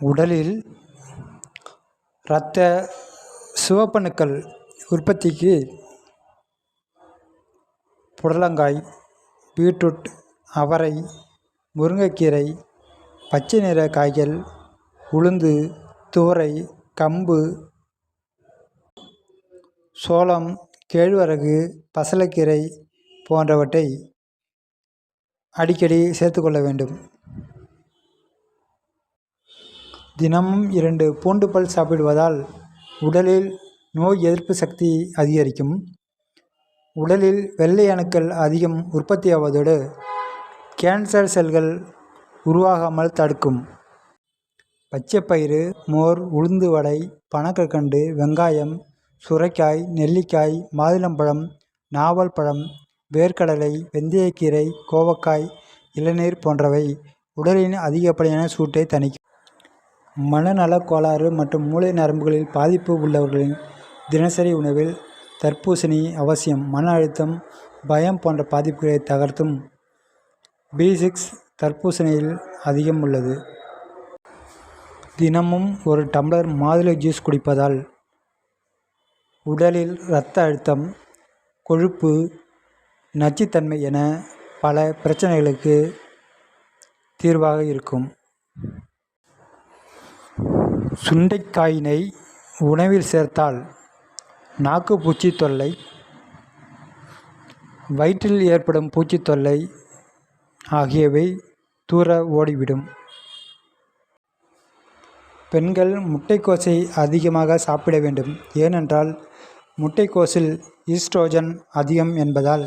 உடலில் இரத்த சிவப்பணுக்கள் உற்பத்திக்கு புடலங்காய் பீட்ரூட் அவரை முருங்கைக்கீரை பச்சை நிற காய்கள் உளுந்து துவரை கம்பு சோளம் கேழ்வரகு பசலைக்கீரை போன்றவற்றை அடிக்கடி சேர்த்துக்கொள்ள வேண்டும். தினமும் இரண்டு பூண்டு பல் சாப்பிடுவதால் உடலில் நோய் எதிர்ப்பு சக்தி அதிகரிக்கும். உடலில் வெள்ளை அணுக்கள் அதிகம் உற்பத்தியாவதோடு கேன்சர் செல்கள் உருவாகாமல் தடுக்கும். பச்சைப்பயிறு மோர் உளுந்து வடை பனக்கற்கண்டு வெங்காயம் சுரைக்காய் நெல்லிக்காய் மாதுளம்பழம் நாவல் பழம் வேர்க்கடலை வெந்தயக்கீரை கோவக்காய் இளநீர் போன்றவை உடலின் அதிகப்படியான சூட்டை தணிக்கும். மனநலக் கோளாறு மற்றும் மூளை நரம்புகளில் பாதிப்பு உள்ளவர்களின் தினசரி உணவில் தர்பூசணி அவசியம் மன அழுத்தம் பயம் போன்ற பாதிப்புகளை தகர்த்தும் பி சிக்ஸ் தர்பூசணியில் அதிகம் உள்ளது. தினமும் ஒரு டம்ளர் மாதுளை ஜூஸ் குடிப்பதால் உடலில் இரத்த அழுத்தம் கொழுப்பு நச்சுத்தன்மை என பல பிரச்சனைகளுக்கு தீர்வாக இருக்கும். சுண்டைக்காயினை உணவில் சேர்த்தால் நாக்கு பூச்சி தொல்லை வயிற்றில் ஏற்படும் பூச்சி தொல்லை ஆகியவை தூர ஓடிவிடும். பெண்கள் முட்டைக்கோஸை அதிகமாக சாப்பிட வேண்டும். ஏனென்றால் முட்டைக்கோஸில் ஈஸ்ட்ரோஜன் அதிகம் என்பதால்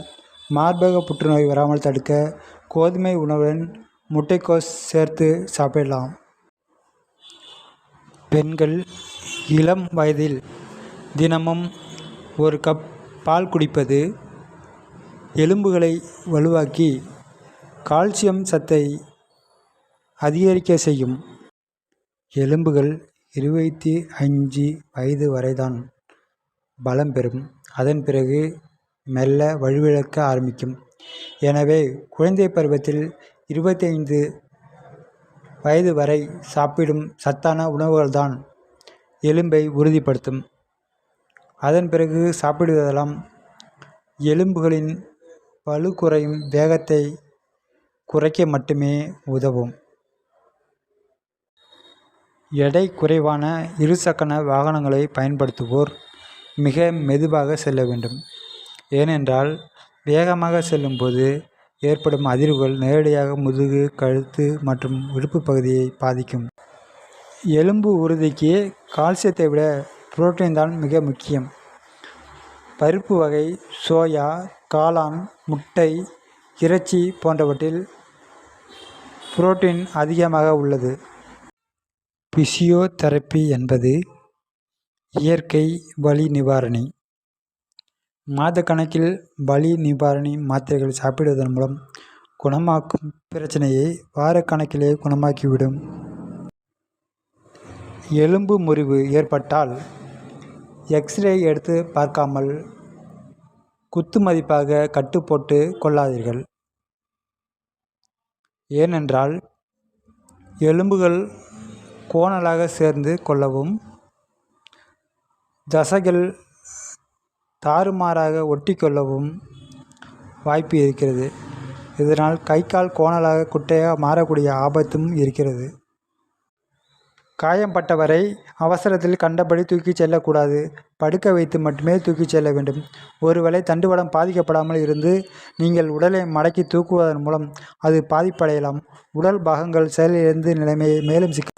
மார்பக புற்றுநோய் வராமல் தடுக்க கோதுமை உணவுடன் முட்டைக்கோஸ் சேர்த்து சாப்பிடலாம். பெண்கள் இளம் வயதில் தினமும் ஒரு கப் பால் குடிப்பது எலும்புகளை வலுவாக்கி கால்சியம் சத்தை அதிகரிக்க செய்யும். எலும்புகள் இருபத்தி அஞ்சு வயது வரைதான் பலம் பெறும். அதன் பிறகு மெல்ல வலுவிழக்க ஆரம்பிக்கும். எனவே குழந்தை பருவத்தில் இருபத்தைந்து வயது வரை சாப்பிடும் சத்தான உணவுகள்தான் எலும்பை உறுதிப்படுத்தும். அதன் பிறகு சாப்பிடுவதெல்லாம் எலும்புகளின் வலு குறையும் வேகத்தை குறைக்க மட்டுமே உதவும். எடை குறைவான இருசக்கர வாகனங்களை பயன்படுத்துவோர் மிக மெதுவாக செல்ல வேண்டும். ஏனென்றால் வேகமாக செல்லும்போது ஏற்படும் அதிர்வுகள் நேரடியாக முதுகு கழுத்து மற்றும் இடுப்பு பகுதியை பாதிக்கும். எலும்பு உறுதிக்கு கால்சியத்தை விட புரோட்டீன் தான் மிக முக்கியம். பருப்பு வகை சோயா காளான் முட்டை இறைச்சி போன்றவற்றில் புரோட்டீன் அதிகமாக உள்ளது. பிசியோதெரப்பி என்பது இயற்கை வலி நிவாரணி. மாதக்கணக்கில் வலி நிவாரணி மாத்திரைகள் சாப்பிடுவதன் மூலம் குணமாக்கும் பிரச்சனையை வாரக்கணக்கிலே குணமாக்கிவிடும். எலும்பு முறிவு ஏற்பட்டால் எக்ஸ்ரே எடுத்து பார்க்காமல் குத்து மதிப்பாக கட்டு போட்டு கொள்ளாதீர்கள். ஏனென்றால் எலும்புகள் கோணலாக சேர்ந்து கொள்ளவும் தசைகள் தாறுமாறாக ஒட்டிக்கொள்ளவும் வாய்ப்பு இருக்கிறது. இதனால் கை கால் கோணலாக குட்டையாக மாறக்கூடிய ஆபத்தும் இருக்கிறது. காயம்பட்டவரை அவசரத்தில் கண்டபடி தூக்கிச் செல்லக்கூடாது. படுக்க வைத்து மட்டுமே தூக்கிச் செல்ல வேண்டும். ஒருவேளை தண்டுவடம் பாதிக்கப்படாமல் இருந்து நீங்கள் உடலை மடக்கி தூக்குவதன் மூலம் அது பாதிப்படையலாம். உடல் பாகங்கள் செயலிழந்து நிலைமையை மேலும் சிக்க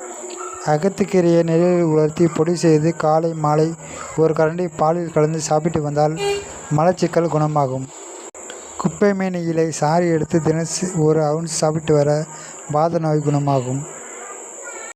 அகத்துக்கீரையை நிழலில் உலர்த்தி பொடி செய்து காலை மாலை ஒரு கரண்டி பாலில் கலந்து சாப்பிட்டு வந்தால் மலச்சிக்கல் குணமாகும். குப்பைமேனி இலை சாறு எடுத்து தினசரி ஒரு அவுன்ஸ் சாப்பிட்டு வர வாத நோய் குணமாகும்.